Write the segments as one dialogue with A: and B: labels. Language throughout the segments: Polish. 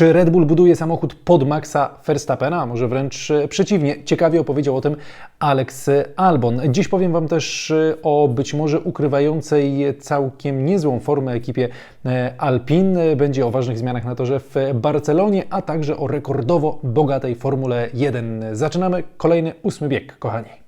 A: Czy Red Bull buduje samochód pod Maxa Verstappena? Może wręcz e, przeciwnie. Ciekawie opowiedział o tym Alex Albon. Dziś powiem Wam też e, o być może ukrywającej całkiem niezłą formę ekipie e, Alpine. Będzie o ważnych zmianach na torze w Barcelonie, a także o rekordowo bogatej Formule 1. Zaczynamy kolejny ósmy bieg, kochani.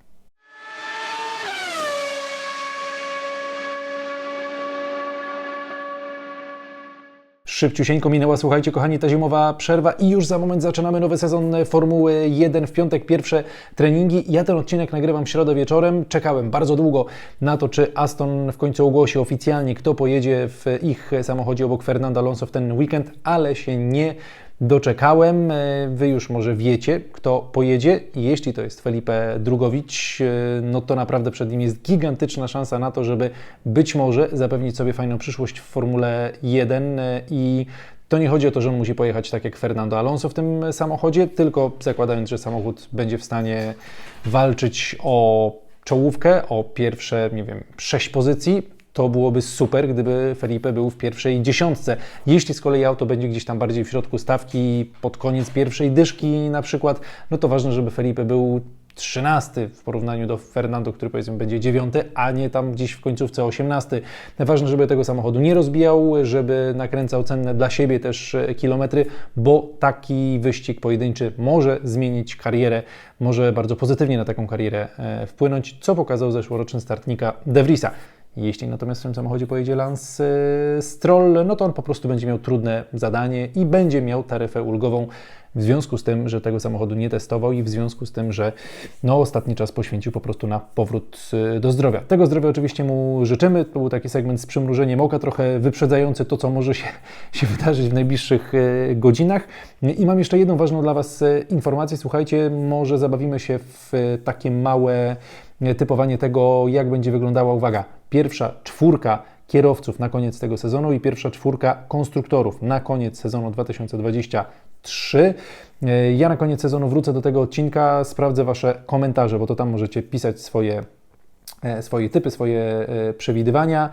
A: Szybciusieńko minęła, słuchajcie, kochani, ta zimowa przerwa i już za moment zaczynamy nowy sezon Formuły 1. W piątek pierwsze treningi. Ja ten odcinek nagrywam w środę wieczorem. Czekałem bardzo długo na to, czy Aston w końcu ogłosi oficjalnie, kto pojedzie w ich samochodzie obok Fernanda Alonso w ten weekend, ale się nie doczekałem. E, wy już może wiecie, kto pojedzie. Jeśli to jest Felipe Drugowicz, e, no to naprawdę przed nim jest gigantyczna szansa na to, żeby być może zapewnić sobie fajną przyszłość w Formule 1 e, i to nie chodzi o to, że on musi pojechać tak jak Fernando Alonso w tym samochodzie, tylko zakładając, że samochód będzie w stanie walczyć o czołówkę, o pierwsze, nie wiem, sześć pozycji, to byłoby super, gdyby Felipe był w pierwszej dziesiątce. Jeśli z kolei auto będzie gdzieś tam bardziej w środku stawki, pod koniec pierwszej dyszki na przykład, no to ważne, żeby Felipe był 13 w porównaniu do Fernando, który powiedzmy będzie 9, a nie tam gdzieś w końcówce 18. Ważne, żeby tego samochodu nie rozbijał, żeby nakręcał cenne dla siebie też kilometry, bo taki wyścig pojedynczy może zmienić karierę, może bardzo pozytywnie na taką karierę e, wpłynąć, co pokazał zeszłoroczny startnika De Vriesa. Jeśli natomiast w tym samochodzie pojedzie Lance Stroll, no to on po prostu będzie miał trudne zadanie i będzie miał taryfę ulgową w związku z tym, że tego samochodu nie testował i w związku z tym, że no, ostatni czas poświęcił po prostu na powrót y, do zdrowia. Tego zdrowia oczywiście mu życzymy. To był taki segment z przymrużeniem oka, trochę wyprzedzający to, co może się, się wydarzyć w najbliższych y, godzinach. I mam jeszcze jedną ważną dla Was y, informację. Słuchajcie, może zabawimy się w takie małe typowanie tego, jak będzie wyglądała, uwaga, pierwsza czwórka kierowców na koniec tego sezonu i pierwsza czwórka konstruktorów na koniec sezonu 2023. E, ja na koniec sezonu wrócę do tego odcinka, sprawdzę Wasze komentarze, bo to tam możecie pisać swoje e, swoje typy, swoje e, przewidywania.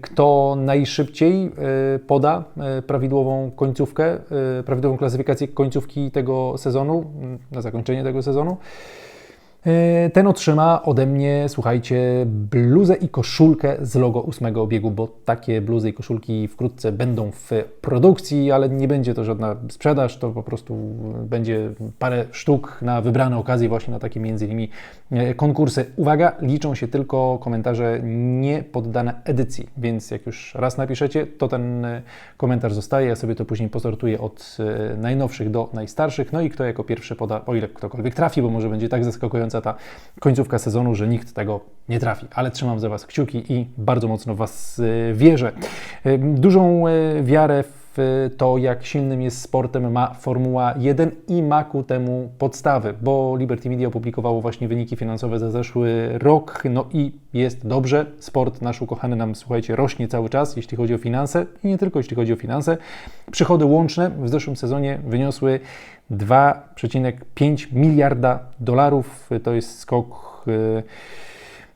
A: Kto najszybciej poda prawidłową końcówkę, prawidłową klasyfikację końcówki tego sezonu, na zakończenie tego sezonu. E, ten otrzyma ode mnie, słuchajcie, bluzę i koszulkę z logo ósmego biegu, bo takie bluzy i koszulki wkrótce będą w produkcji, ale nie będzie to żadna sprzedaż, to po prostu będzie parę sztuk na wybrane okazje, właśnie na takie między innymi e, konkursy. Uwaga, liczą się tylko komentarze nie poddane edycji, więc jak już raz napiszecie, to ten e, komentarz zostaje, ja sobie to później posortuję od najnowszych do najstarszych, no i kto jako pierwszy poda, o ile ktokolwiek trafi, bo może będzie tak zaskakujący, ta końcówka sezonu, że nikt tego nie trafi. Ale trzymam za Was kciuki i bardzo mocno w Was y, wierzę. Y, dużą y, wiarę w to, jak silnym jest sportem, ma Formuła 1 i ma ku temu podstawy, bo Liberty Media opublikowało właśnie wyniki finansowe za zeszły rok, no i jest dobrze. Sport nasz ukochany nam, słuchajcie, rośnie cały czas, jeśli chodzi o finanse i nie tylko jeśli chodzi o finanse. Przychody łączne w zeszłym sezonie wyniosły 2,5 miliarda dolarów. To jest skok y,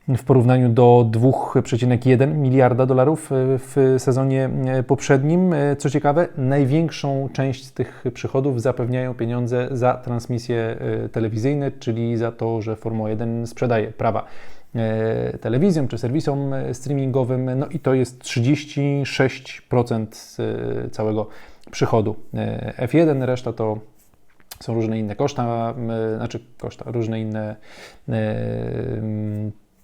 A: w porównaniu do 2,1 miliarda dolarów y, w sezonie y, poprzednim. Co ciekawe, największą część z tych przychodów zapewniają pieniądze za transmisje telewizyjne, czyli za to, że Formuła 1 sprzedaje prawa telewizjom czy serwisom streamingowym, no i to jest 36% całego przychodu. F1, reszta to są różne inne koszta, znaczy koszta, różne inne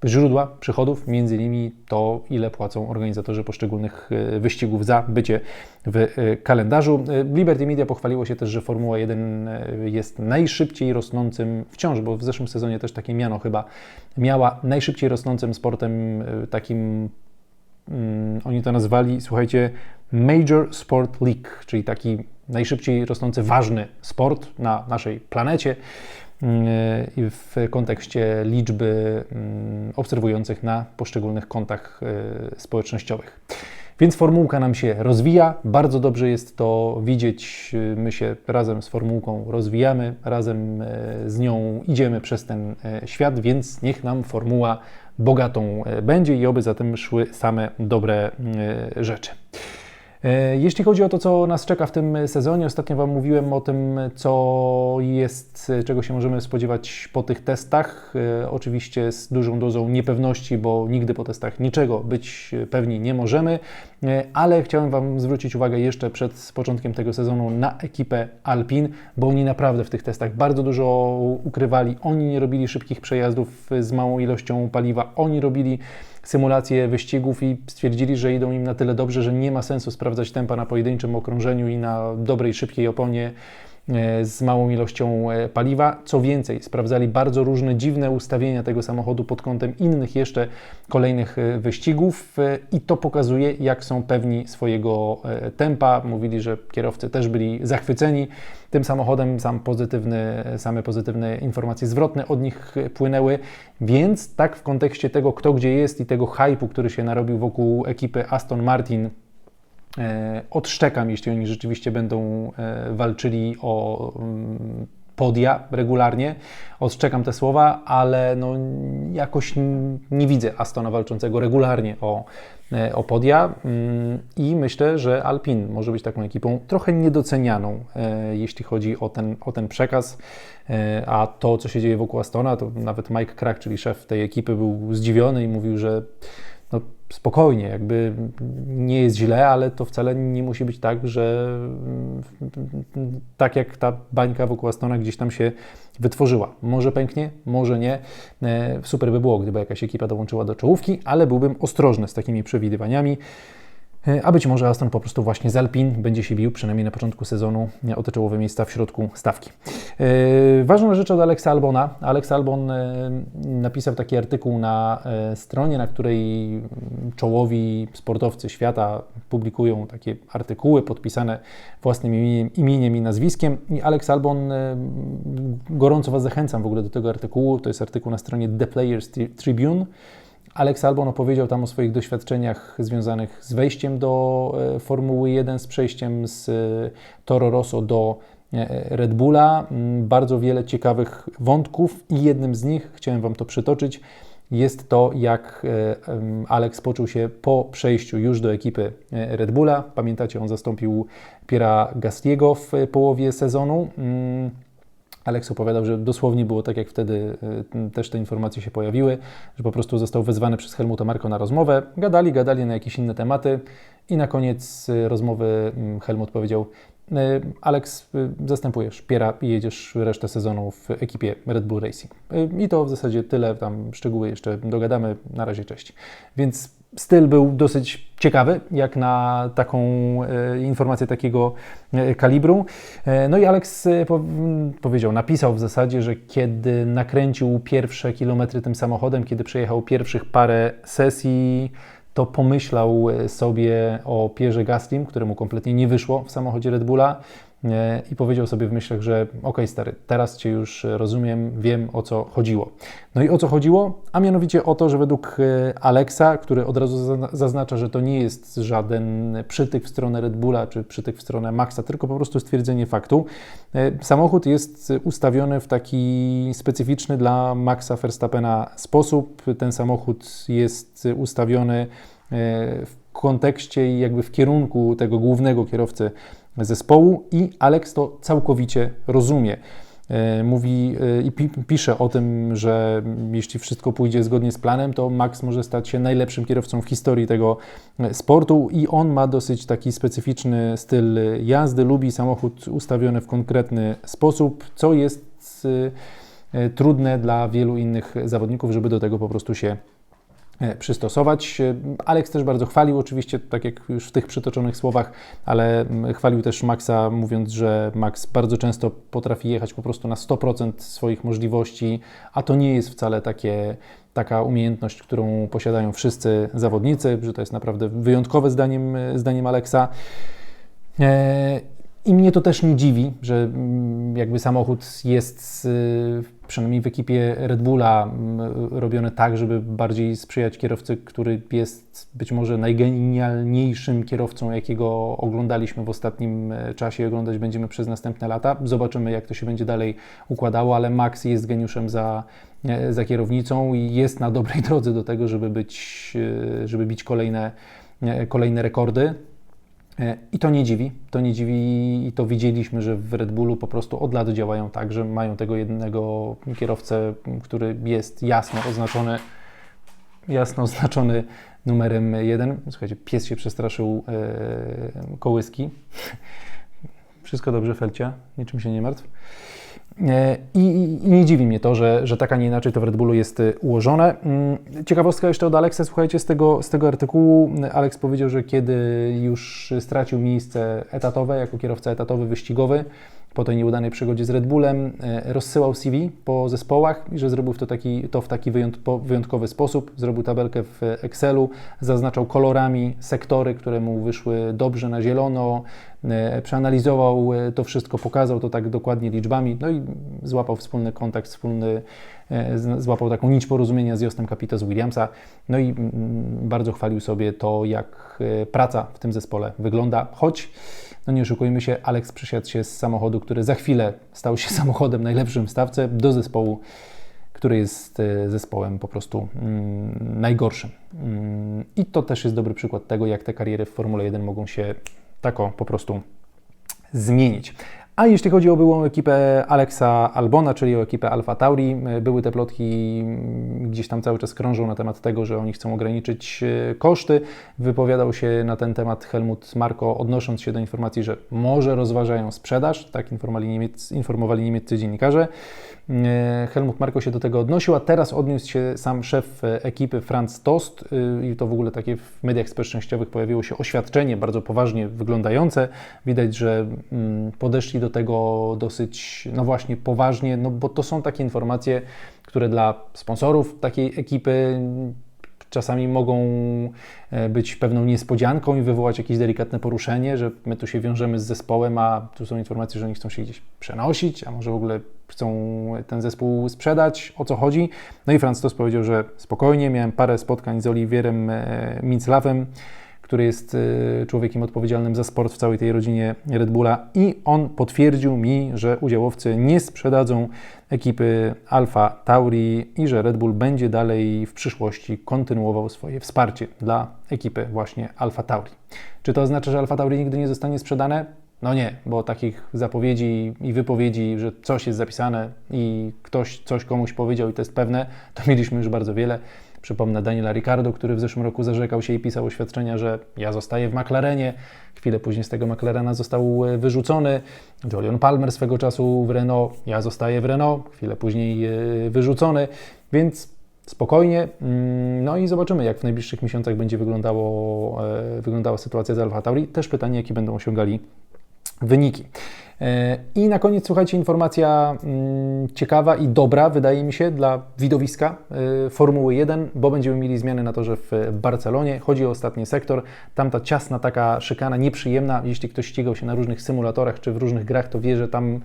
A: źródła przychodów, między innymi to, ile płacą organizatorzy poszczególnych e, wyścigów za bycie w e, kalendarzu. E, Liberty Media pochwaliło się też, że Formuła 1 jest najszybciej rosnącym wciąż, bo w zeszłym sezonie też takie miano chyba miała, najszybciej rosnącym sportem takim, um, oni to nazwali, słuchajcie, Major Sport League, czyli taki najszybciej rosnący ważny sport na naszej planecie mm, i w kontekście liczby mm, obserwujących na poszczególnych kontach e, społecznościowych. Więc formułka nam się rozwija. Bardzo dobrze jest to widzieć. My się razem z formułką rozwijamy, razem z nią idziemy przez ten świat, więc niech nam formuła bogatą będzie i oby za tym szły same dobre rzeczy. E, jeśli chodzi o to, co nas czeka w tym sezonie, ostatnio Wam mówiłem o tym, co jest, czego się możemy spodziewać po tych testach. E, oczywiście z dużą dozą niepewności, bo nigdy po testach niczego być pewni nie możemy, e, ale chciałem Wam zwrócić uwagę jeszcze przed początkiem tego sezonu na ekipę Alpin, bo oni naprawdę w tych testach bardzo dużo ukrywali. Oni nie robili szybkich przejazdów z małą ilością paliwa, oni robili symulacje wyścigów i stwierdzili, że idą im na tyle dobrze, że nie ma sensu sprawdzać tempa na pojedynczym okrążeniu i na dobrej, szybkiej oponie z małą ilością e, paliwa. Co więcej, sprawdzali bardzo różne dziwne ustawienia tego samochodu pod kątem innych jeszcze kolejnych e, wyścigów i to pokazuje, jak są pewni swojego tempa. Mówili, że kierowcy też byli zachwyceni tym samochodem, sam pozytywny, same pozytywne informacje zwrotne od nich płynęły, więc tak w kontekście tego, kto gdzie jest i tego hypu, który się narobił wokół ekipy Aston Martin, e, odszczekam, jeśli oni rzeczywiście będą e, walczyli o mm, podia regularnie. Odszczekam te słowa, ale no jakoś nie widzę Astona walczącego regularnie o E, Opodia mm, i myślę, że Alpin może być taką ekipą trochę niedocenianą, e, jeśli chodzi o ten, o ten przekaz, e, a to, co się dzieje wokół Astona, to nawet Mike Crack, czyli szef tej ekipy, był zdziwiony i mówił, że no, spokojnie, jakby nie jest źle, ale to wcale nie musi być tak, że tak jak ta bańka wokół Astona gdzieś tam się wytworzyła. Może pęknie, może nie. E, super by było, gdyby jakaś ekipa dołączyła do czołówki, ale byłbym ostrożny z takimi przewidywaniami. E, a być może Aston po prostu właśnie z Alpin będzie się bił, przynajmniej na początku sezonu, o te czołowe miejsca w środku stawki. Yy, ważna rzecz od Alexa Albona. Alex Albon yy, napisał taki artykuł na stronie, na której czołowi sportowcy świata publikują takie artykuły podpisane własnym imieniem, imieniem i nazwiskiem. I Alex Albon, gorąco Was zachęcam w ogóle do tego artykułu. To jest artykuł na stronie The Players Tribune. Alex Albon opowiedział tam o swoich doświadczeniach związanych z wejściem do e, Formuły 1, z przejściem z e, Toro Rosso do e, Red Bulla. Mm, bardzo wiele ciekawych wątków i jednym z nich, chciałem Wam to przytoczyć, jest to, jak Alex poczuł się po przejściu już do ekipy Red Bulla. Pamiętacie, on zastąpił Piera Gastiego w połowie sezonu. Alex opowiadał, że dosłownie było tak, jak wtedy y, też te informacje się pojawiły, że po prostu został wezwany przez Helmuta Marko na rozmowę. Gadali, gadali na jakieś inne tematy i na koniec y, rozmowy mm, Helmut powiedział: y, Alex, zastępujesz Piera i jedziesz resztę sezonu w ekipie Red Bull Racing. I to w zasadzie tyle, tam szczegóły jeszcze dogadamy. Na razie, cześć. Więc styl był dosyć ciekawy, jak na taką e, informację takiego e, kalibru. E, no i Alex po, powiedział, napisał w zasadzie, że kiedy nakręcił pierwsze kilometry tym samochodem, kiedy przejechał pierwszych parę sesji, to pomyślał sobie o Pierze Gaslim, któremu kompletnie nie wyszło w samochodzie Red Bulla i powiedział sobie w myślach, że ok, stary, teraz Cię już rozumiem, wiem o co chodziło. No i o co chodziło? A mianowicie o to, że według e, Alexa, który od razu zaznacza, że to nie jest żaden przytyk w stronę Red Bulla czy przytyk w stronę Maxa, tylko po prostu stwierdzenie faktu. E, samochód jest ustawiony w taki specyficzny dla Maxa Verstappena sposób. Ten samochód jest ustawiony e, w kontekście i jakby w kierunku tego głównego kierowcy zespołu i Alex to całkowicie rozumie. E, mówi e, i pisze o tym, że jeśli wszystko pójdzie zgodnie z planem, to Max może stać się najlepszym kierowcą w historii tego e, sportu i on ma dosyć taki specyficzny styl jazdy, lubi samochód ustawiony w konkretny sposób, co jest trudne dla wielu innych zawodników, żeby do tego po prostu się przystosować. E, Alex też bardzo chwalił, oczywiście, tak jak już w tych przytoczonych słowach, ale chwalił też Maxa, mówiąc, że Max bardzo często potrafi jechać po prostu na 100% swoich możliwości, a to nie jest wcale takie, taka umiejętność, którą posiadają wszyscy zawodnicy, że to jest naprawdę wyjątkowe zdaniem, zdaniem Alexa. I mnie to też nie dziwi, że jakby samochód jest przynajmniej w ekipie Red Bulla robione tak, żeby bardziej sprzyjać kierowcy, który jest być może najgenialniejszym kierowcą, jakiego oglądaliśmy w ostatnim e, czasie, oglądać będziemy przez następne lata. Zobaczymy, jak to się będzie dalej układało, ale Max jest geniuszem za, e, za kierownicą i jest na dobrej drodze do tego, żeby być, e, żeby bić kolejne, kolejne rekordy. E, I to nie dziwi, to nie dziwi i to widzieliśmy, że w Red Bullu po prostu od lat działają tak, że mają tego jednego kierowcę, który jest jasno oznaczony, jasno oznaczony numerem jeden. Słuchajcie, pies się przestraszył e, kołyski. Wszystko dobrze, Felcia, niczym się nie martw. E, I, I, nie dziwi mnie to, że, że tak, a nie inaczej to w Red Bullu jest e, ułożone. Mm, ciekawostka jeszcze od Alexa, słuchajcie, z tego, z tego artykułu. Alex powiedział, że kiedy już stracił miejsce etatowe jako kierowca etatowy, wyścigowy, po tej nieudanej przygodzie z Red Bullem, e, rozsyłał CV po zespołach i że zrobił to, taki, to w taki wyjątkowy sposób. Zrobił tabelkę w Excelu, zaznaczał kolorami sektory, które mu wyszły dobrze na zielono, e, przeanalizował e, to wszystko, pokazał to tak dokładnie liczbami, no i złapał wspólny kontakt, wspólny, złapał taką nić porozumienia z Jostem Capito z Williamsa, no i mm, bardzo chwalił sobie to, jak praca w tym zespole wygląda, choć no nie oszukujmy się, Alex przesiadł się z samochodu, który za chwilę stał się samochodem najlepszym w stawce, do zespołu, który jest e, zespołem po prostu mm, najgorszym. Mm, I to też jest dobry przykład tego, jak te kariery w Formule 1 mogą się tako po prostu zmienić. A jeśli chodzi o byłą ekipę Alexa Albona, czyli o ekipę Alfa Tauri, e, były te plotki gdzieś tam cały czas krążą na temat tego, że oni chcą ograniczyć e, koszty. Wypowiadał się na ten temat Helmut Marko, odnosząc się do informacji, że może rozważają sprzedaż, tak informowali, niemiec, informowali niemieccy dziennikarze. E, Helmut Marko się do tego odnosił, a teraz odniósł się sam szef ekipy Franz Tost i to w ogóle takie w mediach społecznościowych pojawiło się oświadczenie bardzo poważnie wyglądające. Widać, że podeszli do tego dosyć, no właśnie, poważnie, no bo to są takie informacje, które dla sponsorów takiej ekipy czasami mogą e, być pewną niespodzianką i wywołać jakieś delikatne poruszenie, że my tu się wiążemy z zespołem, a tu są informacje, że oni chcą się gdzieś przenosić, a może w ogóle chcą ten zespół sprzedać, o co chodzi. No i Franz Tos powiedział, że spokojnie, miałem parę spotkań z Oliwierem e, Minclawem, który jest y, człowiekiem odpowiedzialnym za sport w całej tej rodzinie Red Bulla i on potwierdził mi, że udziałowcy nie sprzedadzą ekipy Alfa Tauri i że Red Bull będzie dalej w przyszłości kontynuował swoje wsparcie dla ekipy właśnie Alfa Tauri. Czy to oznacza, że Alfa Tauri nigdy nie zostanie sprzedane? No nie, bo takich zapowiedzi i wypowiedzi, że coś jest zapisane i ktoś coś komuś powiedział i to jest pewne, to mieliśmy już bardzo wiele. Przypomnę Daniela Ricardo, który w zeszłym roku zarzekał się i pisał oświadczenia, że ja zostaję w McLarenie. Chwilę później z tego McLarena został e, wyrzucony. Julian Palmer swego czasu w Renault, ja zostaję w Renault. Chwilę później e, wyrzucony. Więc spokojnie. Mm, no i zobaczymy, jak w najbliższych miesiącach będzie wyglądało, e, wyglądała sytuacja z Alfa Tauri. Też pytanie, jakie będą osiągali wyniki. E, I na koniec, słuchajcie, informacja mm, ciekawa i dobra, wydaje mi się, dla widowiska e, Formuły 1, bo będziemy mieli zmiany na torze w Barcelonie. Chodzi o ostatni sektor. Tam ta ciasna, taka szykana, nieprzyjemna. Jeśli ktoś ścigał się na różnych symulatorach czy w różnych grach, to wie, że tam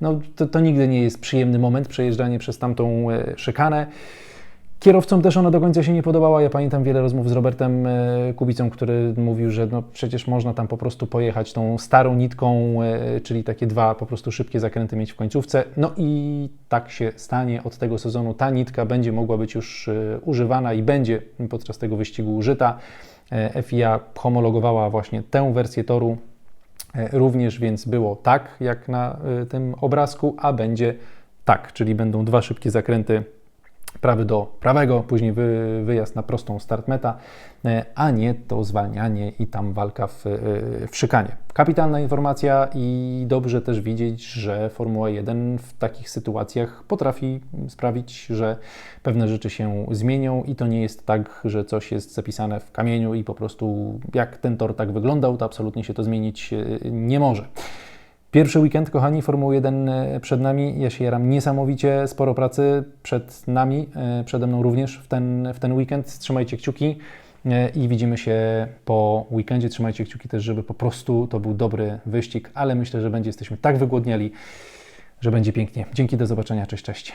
A: no, to, to nigdy nie jest przyjemny moment przejeżdżanie przez tamtą e, szykanę. Kierowcom też ona do końca się nie podobała. Ja pamiętam wiele rozmów z Robertem e, Kubicą, który mówił, że no przecież można tam po prostu pojechać tą starą nitką, e, czyli takie dwa po prostu szybkie zakręty mieć w końcówce. No i tak się stanie od tego sezonu. Ta nitka będzie mogła być już e, używana i będzie podczas tego wyścigu użyta. FIA homologowała właśnie tę wersję toru również, więc było tak jak na tym obrazku, a będzie tak, czyli będą dwa szybkie zakręty prawy do prawego, później wy, wyjazd na prostą start meta, e, a nie to zwalnianie i tam walka w, e, w szykanie. Kapitalna informacja i dobrze też widzieć, że Formuła 1 w takich sytuacjach potrafi sprawić, że pewne rzeczy się zmienią i to nie jest tak, że coś jest zapisane w kamieniu i po prostu jak ten tor tak wyglądał, to absolutnie się to zmienić e, nie może. Pierwszy weekend, kochani, Formuły 1 e, przed nami. Ja się jaram niesamowicie, sporo pracy przed nami, e, przede mną również w ten, w ten weekend. Trzymajcie kciuki e, i widzimy się po weekendzie. Trzymajcie kciuki też, żeby po prostu to był dobry wyścig, ale myślę, że będzie jesteśmy tak wygłodniali, że będzie pięknie. Dzięki, do zobaczenia, cześć, cześć.